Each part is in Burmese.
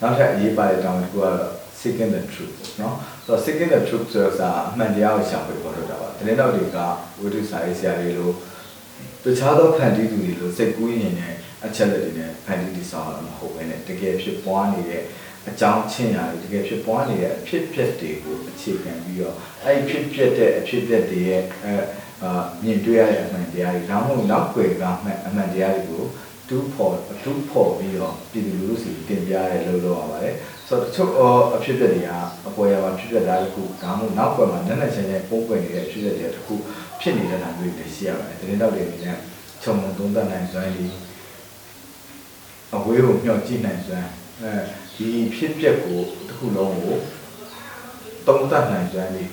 နောက်ထပ်အရေးပါတဲ့တောင်းတစ်ခုကတော့ seeking the truth เนาะဆိုတော့ seeking the truth ဆိုတော့အမှန်တရားကိုရှာဖွေပေါ်ထုတ်တာပါတရင်တော့တွေကဝိတုစာရေးဆရာတွေလို့တခြားသောဖန်တီးသူတွေလို့စိတ်ကူးရင်နဲ့အချက်လက်တွေနဲ့ဖန်တီးတည်ဆောက်ရမှာမဟုတ်ဘဲနဲ့တကယ်ဖြစ်ပွားနေတဲ့အကြောင်းချင်းရာတွေတကယ်ဖြစ်ပွားနေတဲ့အဖြစ်အပျက်တွေကိုအခြေခံပြီးတော့အဲ့ဒီဖြစ်ပျက်တဲ့အဖြစ်အပျက်တွေရဲ့အဲအာမြင်တွေ့ရတဲ့အမှန်တရားတွေဒါမှမဟုတ်နောက်ွယ်ကအမှန်အမှန်တရားတွေကို တူးဖော်တူးဖော်ပြီးတော့ပြည်သူလူထုစီတင်ပြရဲလို့လုပ်ရပါတယ်ဆိုတော့တချို့အဖြစ်အပျက်တွေကအပေါ်ရမှာဖြစ်ပျက်တာတစ်ခုဒါမှမဟုတ်နောက်ွယ်မှာနက်နက်ချင်းချင်းပုံပွင့်နေတဲ့အဖြစ်အပျက်တွေတစ်ခုဖြစ်နေတဲ့နာမျိုးတွေရှိရပါတယ်တင်းတောက်တွေအနေနဲ့ခြုံငုံသုံးသပ်နိုင်စွမ်းလေးအဝေးကိုမျှော်ကြည့်နိုင်စွမ်းအဲဒီဖြစ်ပျက်ကိုတစ်ခုလုံးကိုသုံးသပ်နိုင်စွမ်းလေး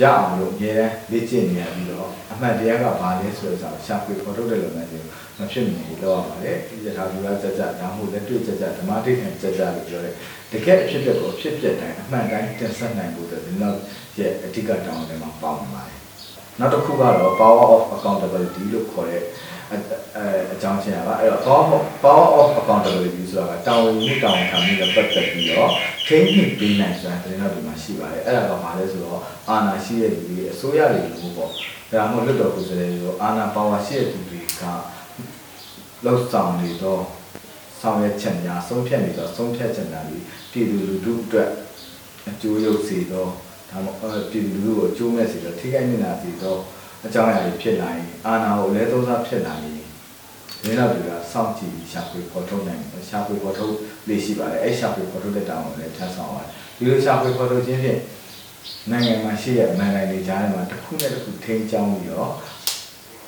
ရအောင်လို့အများလေ့ကျင့်နေရပြီးတော့အမှန်တရားကဘာလဲဆိုတော့ရှာဖွေဖော်ထုတ်တဲ့လုပ်ငန်းတွေမဖြစ်မနေလောက်ရပါတယ်ဒီစကားလူရကြကြဒါမှမဟုတ်လက်တွေ့ကြကြဓမ္မတိတ်ခံကြကြလို့ပြောတယ်တကယ်အဖြစ်အပျက်ကိုအဖြစ်အပျက်တိုင်းအမှန်တိုင်းတင်ဆက်နိုင်ဖို့အတွက်ဒီနောက်ရဲ့အဓိကတောင်းတယ်မှာပေါင်းပါတယ် နောက်တစ်ခုကတော့ power of accountability လို့ခေါ်တဲ့အအကြောင်းချင်းရပါအဲ့တော့ power power of accountability ဆိုတာကတာဝန်ယူတာဝန်ခံမှုနဲ့ပတ်သက်ပြီးတော့ထိန်းညှိပေးနိုင်စွမ်းတဲ့နောက်ဒီမှာရှိပါတယ်အဲ့ဒါကဘာလဲဆိုတော့အာဏာရှိတဲ့လူတွေအစိုးရတွေလို့ပေါ့ဒါမှမဟုတ်လွတ်တော်ကိုယ်စားလှယ်တွေရောအာဏာပါဝါရှိတဲ့သူတွေကလောက်ဆောင်နေတော့ဆောင်ရွက်ချက်များဆုံးဖြတ်နေတော့ဆုံးဖြတ်ချက်များပြီးပြည်သူလူထုအတွက်အကျိုးရုပ်စေတော့ ဒါမှမဟုတ်ပြည်သူလူထုကိုအကျိုးမဲ့စေတော့ထိခိုက်နေတာစေတော့အကြောင်းအရာတွေဖြစ်လာရင်အာဏာကိုလည်းသုံးစားဖြစ်လာရင်ဒီနောက်တွေကစောင့်ကြည့်ရှာဖွေပေါ်ထုတ်နိုင်တယ်ရှာဖွေပေါ်ထုတ်လေ့ရှိပါတယ်အဲ့ရှာဖွေပေါ်ထုတ်တဲ့တောင်းကိုလည်းထမ်းဆောင်ပါတယ်ဒီလိုရှာဖွေပေါ်ထုတ်ခြင်းဖြင့်နိုင်ငံမှာရှိတဲ့မန်တိုင်းတွေကြားထဲမှာတစ်ခုနဲ့တစ်ခုထိန်းချောင်းပြီးတော့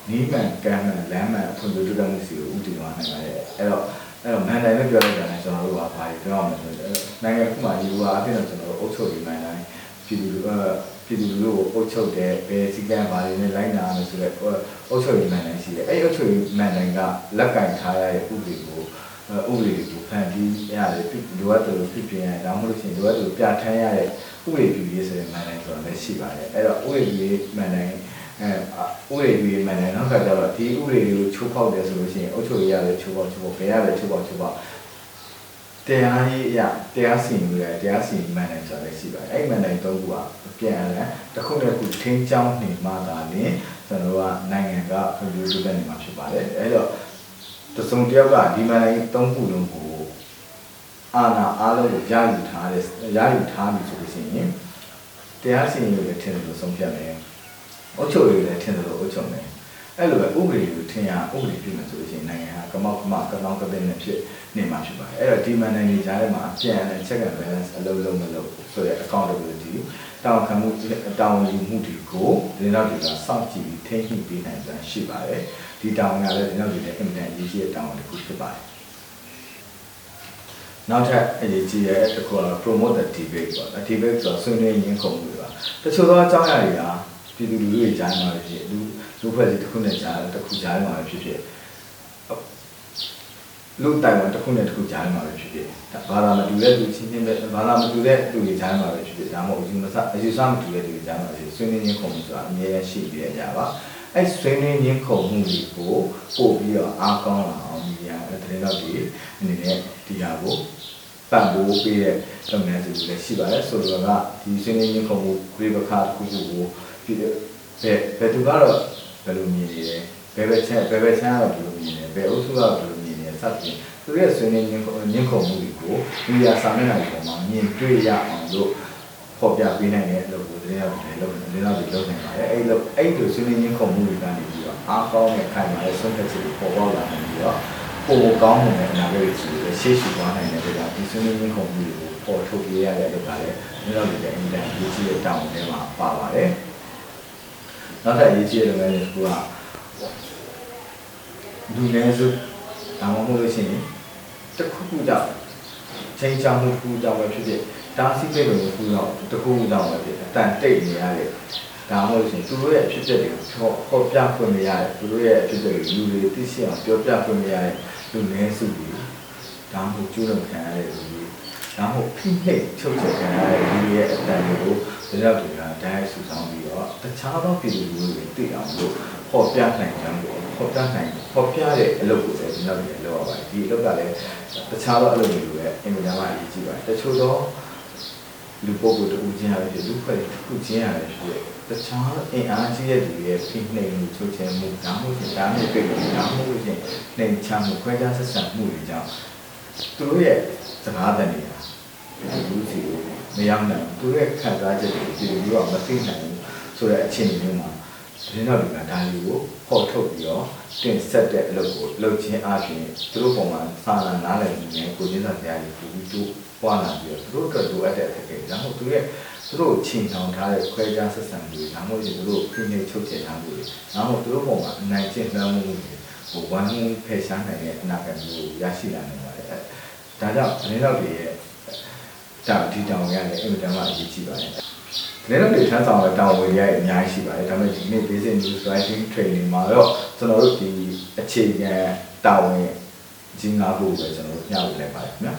နီးမှန်ကမ်းမှန်လမ်းမှန်ဖွံ့ဖြိုးတိုးတက်မှုစီကိုဦးတည်သွားနိုင်ပါတယ်အဲ့တော့အဲ့တော့မန်တိုင်းပဲပြောလိုက်တာလည်းကျွန်တော်တို့ကဘာပြောရမလဲဆိုတော့နိုင်ငံတစ်ခုမှာယူအားအပြင်တော့ကျွန်တော်တို့အုပ်ချုပ်ရေးမန်တိုင်း ပြည်သူအဲပြည်သူလူထုကိုအုပ်ချုပ်တဲ့ဘယ်စီကံဘာတွေနဲ့လိုက်နာရမယ်ဆိုတော့အုပ်ချုပ်ရေးမန်တိုင်းရှိတယ်အဲ့အုပ်ချုပ်ရေးမန်တိုင်းကလက်ကင်ထားရတဲ့ဥပဒေကိုဥပဒေကိုဖန်တီးရတယ်လိုအပ်တယ်လို့ဖြစ်ပြရင်ဒါမှမဟုတ်ရှင်လိုအပ်တယ်လို့ပြဋ္ဌာန်းရတဲ့ဥပဒေပြုရေးဆိုတဲ့မန်တိုင်းဆိုတာလည်းရှိပါတယ်အဲ့တော့ဥပဒေပြုရေးမန်တိုင်းအဲဥပဒေပြုရေးမန်တိုင်းနောက်ကကျတော့ဒီဥပဒေတွေကိုချိုးဖောက်တယ်ဆိုလို့ရှိရင်အုပ်ချုပ်ရေးရတယ်ချိုးဖောက်ချိုးဖောက်ဘယ်ရတယ်ချိုးဖောက်ချိုးဖောက် တရားရေးအရတရားစီရင်ရတရားစီရင်မန်တိုင်းဆိုတာလည်းရှိပါတယ်အဲ့မန်တိုင်းသုံးခုကပြန်လဲတစ်ခုနဲ့တစ်ခုထင်းချောင်းနေမှသာလျှင်ကျွန်တော်တို့ကနိုင်ငံကဖွံ့ဖြိုးတိုးတက်နေမှာဖြစ်ပါတယ်အဲ့တော့တစုံတစ်ယောက်ကဒီမန်တိုင်းသုံးခုလုံးကိုအာဏာအားလုံးကိုရယူထားတဲ့ရယူထားပြီဆိုလို့ရှိရင်တရားစီရင်ရေးလည်းထင်တယ်လို့ဆုံးဖြတ်မယ်အုပ်ချုပ်ရေးလည်းထင်တယ်လို့အုပ်ချုပ်မယ် အဲ့လိုပဲဥပဒေကိုထင်ရဥပဒေပြုမယ်ဆိုလို့ရှိရင်နိုင်ငံကကမောက်ကမကနောက်ကတဲ့နဲ့ဖြစ်နေမှာဖြစ်ပါတယ်အဲ့တော့ဒီမန်နိုင်ငံကြားထဲမှာပြန်လဲ check and balance အလုံးလုံးမလုပ်ဆိုတဲ့ accountability တောင်းခံမှုတောင်းယူမှုတွေကိုဒီနောက်တွေကစောင့်ကြည့်ပြီးထိန်းညှိပေးနိုင်စွမ်းရှိပါတယ်ဒီတောင်းကလည်းဒီနောက်တွေနဲ့အင်မတန်အရေးကြီးတဲ့တောင်းတစ်ခုဖြစ်ပါတယ်နောက်ထပ်အရေးကြီးတဲ့တစ်ခုကတော့ promote the debate ပေါ့ debate ဆိုတော့ဆွေးနွေးရင်းခုံမှုပါတချို့သောအကြောင်းအရာတွေကပြည်သူလူထုတွေကြားမှာဖြစ်လူ လူဖွဲ့စည်းတစ်ခုနဲ့ကြားတစ်ခုကြားမှာဖြစ်ဖြစ်လူတိုင်ဝမ်တစ်ခုနဲ့တစ်ခုကြားမှာပဲဖြစ်ဖြစ်ဘာသာမတူတဲ့လူချင်းချင်းပဲဘာသာမတူတဲ့လူတွေကြားမှာပဲဖြစ်ဖြစ်ဒါမှမဟုတ်အယူမဆအယူဆမတူတဲ့လူတွေကြားမှာဖြစ်ဆွေးနွေးခြင်းခုံမှုဆိုတာအများကြီးရှိနေကြပါအဲ့ဆွေးနွေးခြင်းခုံမှုတွေကိုပို့ပြီးတော့အားကောင်းလာအောင်ဒီဟာတရင်တော့ဒီအနေနဲ့ဒီဟာကိုပံ့ပိုးပေးတဲ့လုပ်ငန်းစုတွေလည်းရှိပါတယ်ဆိုတော့ကဒီဆွေးနွေးခြင်းခုံမှုဝိပခါတစ်ခုခုကိုဒီဘယ်ဘယ်သူကတော့ ဘယ်လိုမြင်နေလဲဘယ်ဘက်ချမ်းဘယ်ဘက်ချမ်းကတော့ဘယ်လိုမြင်လဲဘယ်အုပ်စုကတော့ဘယ်လိုမြင်လဲစသဖြင့်သူရဲ့ဆွေးနွေးခြင်းညှင့်ခုံမှုတွေကိုဒီဟာစာမျက်နှာပေါ်မှာမြင်တွေ့ရအောင်လို့ဖော်ပြပေးနိုင်တဲ့အလုပ်ကိုတကယ်တော့လုပ်နေတယ်လို့လုပ်နေပါတယ်အဲ့လိုအဲ့လိုဆွေးနွေးခြင်းခုံမှုတွေကနေပြီးတော့အားကောင်းတဲ့ခိုင်မာတဲ့ဆုံးဖြတ်ချက်တွေပေါ်ပေါက်လာနိုင်ပြီးတော့ပိုကောင်းတဲ့အနာဂတ်တွေရှိတယ်ရှေ့ရှုသွားနိုင်တဲ့ကြောင့်ဒီဆွေးနွေးခြင်းခုံမှုတွေကိုပေါ်ထုတ်ပြရတဲ့အလုပ်ကလည်းဒီလိုတွေအင်တာဗျူးကြီးတဲ့တောင်းထဲမှာပါပါတယ် နောက်ထပ်အရေးကြီးတဲ့လုပ်ငန်းတွေကလူနည်းစုဒါမှမဟုတ်လို့ရှိရင်တစ်ခုခုကြောင့်ချိန်ချောင်းမှုတစ်ခုကြောင့်ပဲဖြစ်ဖြစ်ဒါစီးပိတ်လို့တစ်ခုကြောင့်တစ်ခုခုကြောင့်ပဲဖြစ်အတန်တိတ်နေရတယ်ဒါမှမဟုတ်လို့ရှိရင်သူတို့ရဲ့အဖြစ်အပျက်တွေကိုခေါ်ပြခွင့်မရတယ်သူတို့ရဲ့အဖြစ်အပျက်တွေလူတွေသိရှိအောင်ပြောပြခွင့်မရတဲ့လူနည်းစုတွေဒါမှမဟုတ်ကျူးလွန်ခံရတဲ့လူတွေဒါမှမဟုတ်ဖိနှိပ်ချုပ်ချယ်ခံရတဲ့လူတွေရဲ့အတန်တွေကို ဒီလောက်တွေကတိုင်းဆူဆောင်ပြီးတော့တခြားသောပြည်သူလူတွေသိအောင်လို့ပေါ်ပြနိုင်ကြတယ်ပေါ်ပြနိုင်ပေါ်ပြတဲ့အလုပ်ကိုလည်းဒီနောက်ပြန်လုပ်ရပါတယ်ဒီအလုပ်ကလည်းတခြားသောအလုပ်တွေလိုပဲအင်မတန်မှအရေးကြီးပါတယ်တချို့သောလူပုဂ္ဂိုလ်တူချင်းရတယ်ဖြစ်လူဖွဲ့တစ်ခုချင်းရတယ်ဖြစ်တခြားအင်အားကြီးတဲ့လူရဲ့ဖိနှိမ်မှုချုပ်ချယ်မှုဒါမှမဟုတ်ဒါမျိုးပြည့်လို့ဒါမှမဟုတ်ရင်နှိမ်ချမှုခွဲခြားဆက်ဆံမှုတွေကြောင့်သူတို့ရဲ့စကားတန်တွေကလူစီကို မရောက်နိုင်ဘူးသူတို့ရဲ့ခံစားချက်တွေဒီလိုမျိုးကမသိနိုင်ဘူးဆိုတဲ့အခြေအနေမျိုးမှာဒီနောက်ဒီကဒါလေးကိုပေါ်ထုတ်ပြီးတော့တင်ဆက်တဲ့အလုပ်ကိုလုပ်ချင်းအပြင်သူတို့ပုံမှာစာနာနားလည်မှုနဲ့ကိုကျင်းစာတရားတွေပြီးတော့ပွားလာပြီးတော့သူတို့အတွက်လိုအပ်တဲ့အဖြစ်တွေဒါမှမဟုတ်သူရဲ့သူတို့ချိန်ဆောင်ထားတဲ့ခွဲခြားဆက်ဆံမှုတွေဒါမှမဟုတ်သူတို့ဖိနှိပ်ချုပ်ချယ်ထားမှုတွေဒါမှမဟုတ်သူတို့ပုံမှာအနိုင်ကျင့်နှံမှုတွေဟိုဝမ်းမှုဖယ်ရှားနိုင်တဲ့အနာဂတ်မျိုးရရှိလာနိုင်ပါတယ်အဲဒါကြောင့်အနေတော့တွေရဲ့ ဒါဒီတောင်ရတယ်အင်မတန်မှအရေးကြီးပါတယ်လည်းတော့ဒီထမ်းဆောင်တဲ့တောင်းဝင်ရအများကြီးရှိပါတယ်ဒါပေမဲ့ဒီနေ့ basic news writing training မှာတော့ကျွန်တော်တို့ဒီအခြေခံတာဝန်ကြီးငါးခုပဲကျွန်တော်တို့ညှို့လိုက်ပါတယ်ခင်ဗျာ